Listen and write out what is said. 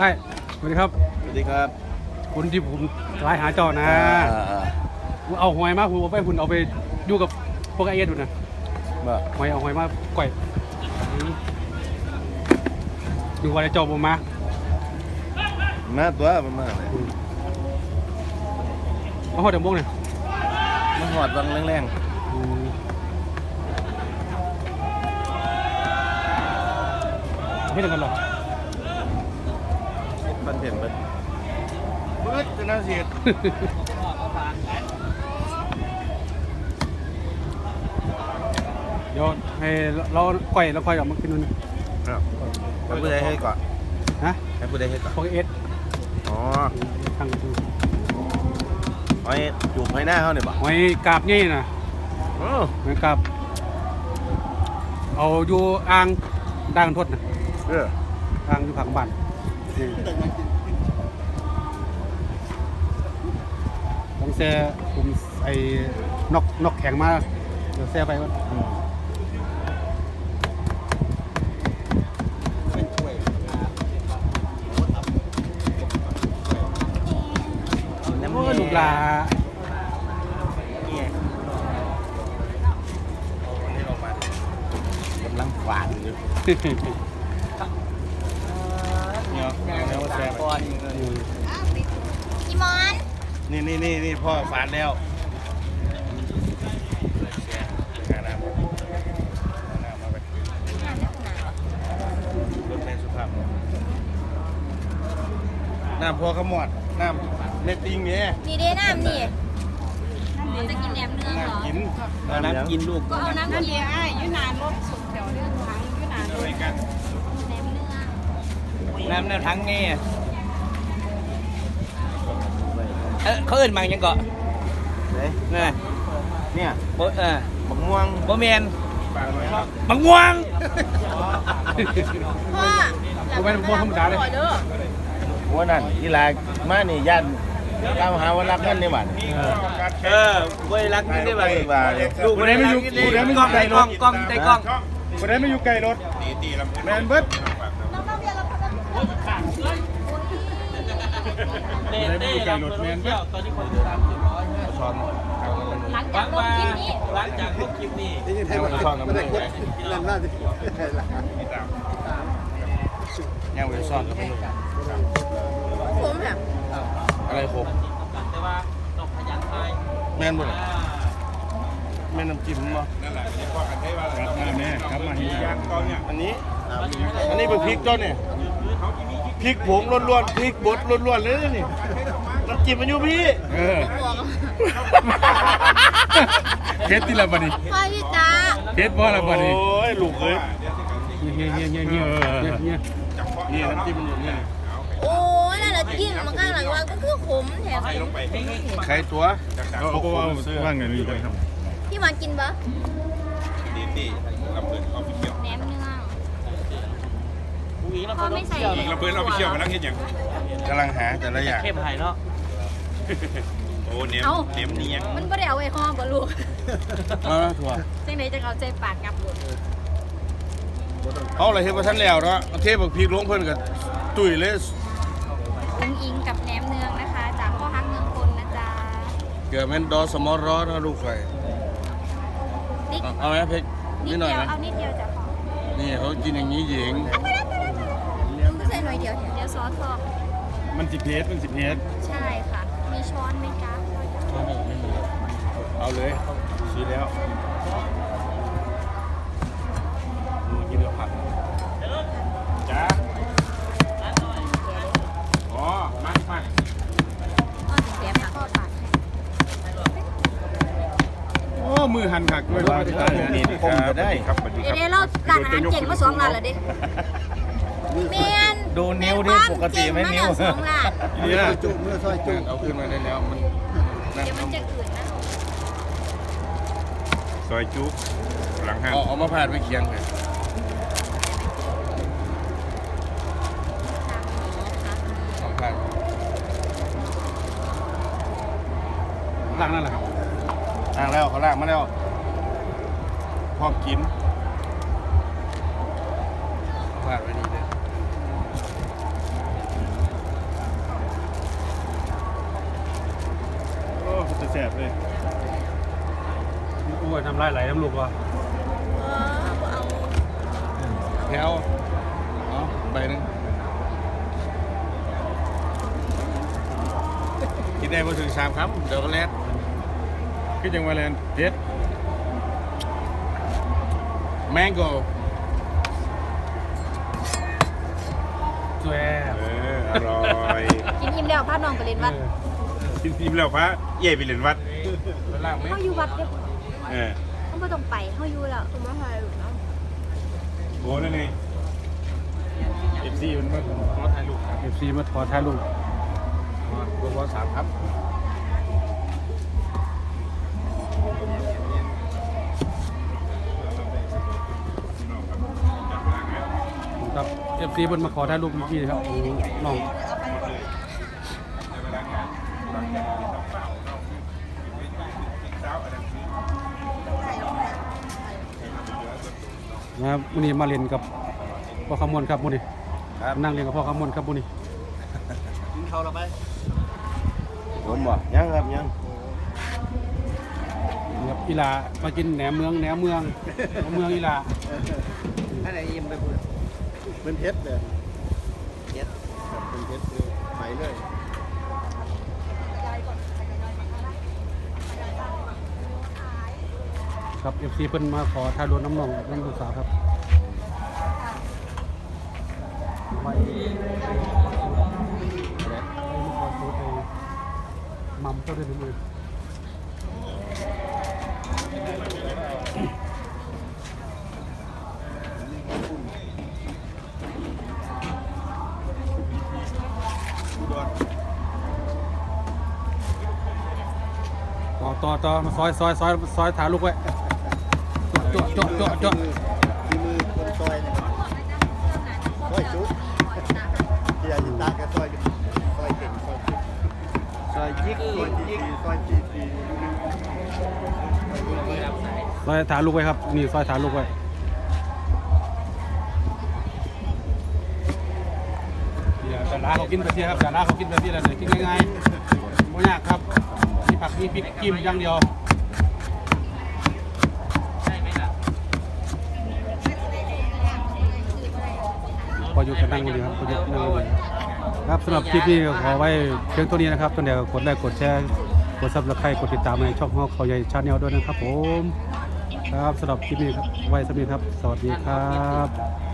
ไอ้สวัสดีครับ สวัสดีครับคุณที่ผมไลน์หาเจ้านะอ่าเอาหอยมาคุณเอาไปคุณเอาไปอยู่กับพวกไอ้เอ็ดดูนะบ่หอยเอาหอยมาก่อยดูว่าไอ้เจ้าบ่มามาตัวมันมาเลยเอาหอดเดี๋ยวโมงเนี่ยมาหอดบังแรงอืมเอาให้เดี๋ยวกันเหรอ ๆปันเห็นเบิดเบิดจะน่าเสียดเดี๋ยวให้เราก่อยเราค่อยออกมากินนู่นครับให้ผู้ใดให้ก่อนนะให้ผู้ใดให้ก่อนพวกไอ้เอ็ดอ๋อทางดูไอ้จูบให้หน้าเขาเนี่ยบ่หอยกาบนี่นะโอ้หอยกาบเอาอยู่อ่างด่างทดนะเออทางอยู่ผังบ้านนี่ต้องแซ่ผมไอ้นอกนอกแข็งมาเดี๋ยวแซ่ไปก่อนอืมโอ้ยลูกหลาเนี่ยวันนี้ออกมากำลังฝานอยู่เนี่ยเนี่ยว่าแซ่บอืมอีมอน นี่นี่นี่นี่พ่อฝานแล้วหาน้ำหาน้ำมาไปรถแม่สุภาพน้ำพอขมอด น้ำเม็ดติงเนี่ยนี่เด้น้ำนี่เราจะกินแหนมเนืองเหรอน้ำกินน้ำกินลูกก็เอาน้ำนั่นกินเดียวไอ้ยืนนานรถสุดเดี๋ยวเรื่องทางยืนนานรถแหนมเนืองน้ำน้ำทั้งนี่ เออเขาเอื่นมังยังเกาะเฮ้ยนี่เนี่ยบ่เออบักม่วงบ่เมียนบังม่วง พ่อเอาไปเป็นพวกธรรมดาเลยหัวนั่นอีหลามานี่ยันตามหาวันรักเงินนี่หว่าเออบ่ได้รักนี่ได้บ่บาเลยลูกบ่ได้ไม่อยู่บ่ได้ไม่อยู่ไกลกล้องกล้องใจกล้อง คนได้ไม่อยู่ไกลรถแมนเบิด เน่เน่เราเพิ่นเที่ยตอนนี้คนติดตาม400ช้อนหลังจากลงคลิปนี้หลังจากลงคลิปนี้ให้มันช้อนกับมือเลยยังไม่ช้อนกับมือผมแบบอะไรครบแต่ว่าต้องขยันทายแม่นบ่ล่ะแม่นน้ำจิ้มบ่นแม่ครับมาที่ยางอันนี้อันนี้เป็นพริกเจ้าเนี่ย พริกผงล้วนๆพริกบดล้วนๆเลยนี่น้ำจิ้มมันอยู่พี่เออเพชรที่ละบัดนี้พ่อพี่ตาเพชรบ่ละบัดนี้โอ้ยลูกเอ้ยเฮียเฮียเฮียเฮียเฮียเฮียนี่น้ำจิ้มมันอยู่นี่โอ้ยนั่นแหละกินมันข้างหลังว่าก็คือขมแถมใครตัวเอาเอาเอาว่างไงนี่ครับพี่มอนกินปะแหนมเนืองผู้หญิงเราพ่อเพิ่นไม่ใส่เที่ยวเราเพิ่นเอาไปเชี่ยวมาแล้วเห็นอย่างกำลังหาแต่ละอย่างเข้มไห้เนาะโอ้เนมเนมนี่ยังมันไม่ได้เอาไว้ห้องบ่ลูกเอาละถั่วจังไหนจะเอาใจปากกับลูกเขาอะไรเฮ็ดมาทันแล้วเนาะเอาเทพบักพริกลงเพิ่นก็ตุ้ยเลยอุ้งอิงกับแหนมเนืองนะคะ จากพ่อฮักเมืองคนนะจ๊ะเกิดแม่นดอสมอรอนะลูกไข่นิดเอาเอาไหมเพชรนินิดดหน่อยเดียว นะเอานิดเดียวจ้ะพ่อนี่เขากินอย่างนี้หญิงก็ใส่ หน่อยเดียวเดี๋ยวซอสพอกมันสิเพชรมันสิเพชรใช่ค่ะ มีช้อนไหมจ๊ะเอาเลยชี้แล้วกินแล้วผักจ้าอ๋อมามาอ้อสิเสียผักก็ปาดให้โอ้มือหันขักด้วยว่าที่ร้านนี่คมก็ได้ครับสวัสดีเดี๋คยวรับเดี๋ยวเราร้านอาหารเก่งมาสองร้านแล้วดิเมียน ดูนิ้วดิปกติไม่นิ้วเก่งมาแล้วสองร้านเนี่ยจุ่มเมื่อซอยจุ่มเอาขึ้นมาได้แล้วมันนั่นเดี๋ยวมันจะอืดนะซอยจุ๊หลังห้างเอาเอามาผ่านไปเคียงเลยทางนี้ค่ะสองผ่านล่างนั่นแหละครับล่างแล้วเขาล่างมาแล้วพร้อมกินผ่านไปดีเลย แสบเลยอ้วนทำลายไหลน้ำลูกวะแถวเอาใบหนึงกินได้มาถึงสามครับ เดี๋ยวก็แลดคิดยังมาแลนเด็ดแมงโก้สวยเอออร่อย กินอิ่มแล้วพาน้องไปเล่นวัด กินทีมแล้วพระเย่ไปเรียนวัดแล้วล่างไหมเฮาอยู่วัดเด้อเออเฮาบ่ต้องไปเฮาอยู่แล้วมาถ่ายรูปเนาะโอ้นั่นไงเอฟซีมันมาขอถ่ายรูปครับเอฟซีมาขอถ่ายรูปรวมสามครับครับเอฟซีเพิ่นมาขอถ่ายรูปเมื่อกี้นะครับน้อง นะครับวันนี้มาเรียนกับพ่อคำมวลครับมื้อนี้ครับนั่งเรียนกับพ่อคำมวลครับมื้อนี้กินข้าวแล้วไปผมบ่ยังครับยังครับอีหลามากินแหนมเมืองแหนมเมืองแหนมเมืองอีหลาอะไรยิ้มไปพูดเป็นเพชรเลยเพชรเป็นเพชรเลยไปเลย ครับเอฟซีเพิ่นมาขอถ่ายรูปน้ำนองน้ำลูกสาวครับไว้มัมเจ้าเดินมือต่อต่อต่อมาซอยซอยซอยซอยถ่ายลูกไว้ จดจดจดจดฝีมือคนซอยเนี่ยซอยจุ๊บที่อาจิตาแกซอยซอยเก่งซอยจุ๊บซอยยิกซอยจีซอยจีซีซอยถาลูกไว้ครับนี่ซอยถาลูกไว้แต่ละเขากินแบบนี้ครับแต่ละเขากินแบบนี้แหละเดี๋ยกินง่ายๆไม่ยากครับมีผักมีพริกจิ้มอย่างเดียว พออยู่กันนั่งอยู่ครับพออยู่นั่งอยู่ครับสำหรับคลิปนี้ก็ขอไว้เพียงเท่านี้นะครับต้นเดียวกดไลค์กดแชร์กดซับสไครต์กดติดตามในช่องของเขาใหญ่ชาแนลด้วยนะครับผม ครับสำหรับคลิปนี้ครับไว้สำหรับนี้ครับ สวัสดีครับ